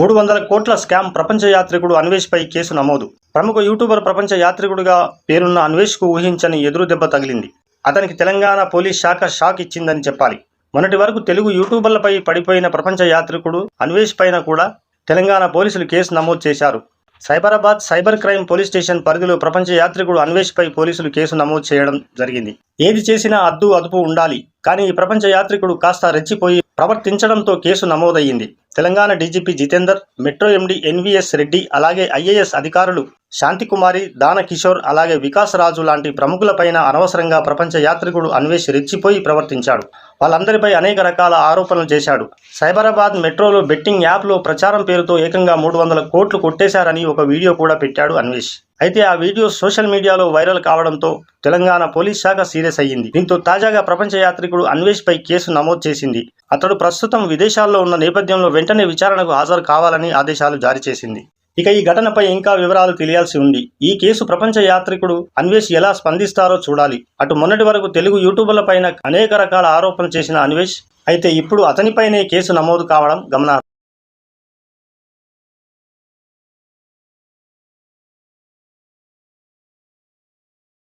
మూడు వందల కోట్ల స్కామ్ ప్రపంచ యాత్రికుడు అన్వేష్పై కేసు నమోదు. ప్రముఖ యూట్యూబర్ ప్రపంచ యాత్రికుడిగా పేరున్న అన్వేష్కు ఊహించని ఎదురు దెబ్బ తగిలింది. అతనికి తెలంగాణ పోలీస్ శాఖ షాక్ ఇచ్చిందని చెప్పాలి. మొన్నటి వరకు తెలుగు యూట్యూబర్లపై పడిపోయిన ప్రపంచ యాత్రికుడు అన్వేష్ పైన కూడా తెలంగాణ పోలీసులు కేసు నమోదు చేశారు. Cyberabad cyber crime police station పరిధిలో ప్రపంచ యాత్రికుడు అన్వేష్పై పోలీసులు కేసు నమోదు చేయడం జరిగింది. ఏది చేసినా అద్దు అదుపు ఉండాలి. కానీ ఈ ప్రపంచ యాత్రికుడు కాస్త రెచ్చిపోయి ప్రవర్తించడంతో కేసు నమోదయ్యింది. Telangana DGP Jitender metro MD NVS Reddy అలాగే ఐఏఎస్ అధికారులు శాంతికుమారి దాన కిషోర్ అలాగే వికాస్ రాజు లాంటి ప్రముఖులపైన అనవసరంగా ప్రపంచ యాత్రికుడు అన్వేష్ రెచ్చిపోయి ప్రవర్తించాడు. వాళ్ళందరిపై అనేక రకాల ఆరోపణలు చేశాడు. సైబరాబాద్ మెట్రోలో బెట్టింగ్ యాప్లో ప్రచారం పేరుతో ఏకంగా మూడు వందల కోట్లు కొట్టేశారని ఒక వీడియో కూడా పెట్టాడు అన్వేష్. అయితే ఆ వీడియో సోషల్ మీడియాలో వైరల్ కావడంతో తెలంగాణ పోలీస్ శాఖ సీరియస్ అయ్యింది. దీంతో తాజాగా ప్రపంచ యాత్రికుడు అన్వేష్ పై కేసు నమోదు చేసింది. అతడు ప్రస్తుతం విదేశాల్లో ఉన్న నేపథ్యంలో వెంటనే విచారణకు హాజరు కావాలని ఆదేశాలు జారీ చేసింది. ఇక ఈ ఘటనపై ఇంకా వివరాలు తెలియాల్సి ఉంది. ఈ కేసు ప్రపంచ యాత్రికుడు అన్వేష్ ఎలా స్పందిస్తారో చూడాలి. అటు మొన్నటి వరకు తెలుగు యూట్యూబర్లపైన అనేక రకాల ఆరోపణలు చేసిన అన్వేష్ అయితే ఇప్పుడు అతనిపైనే కేసు నమోదు కావడం గమనార్హం.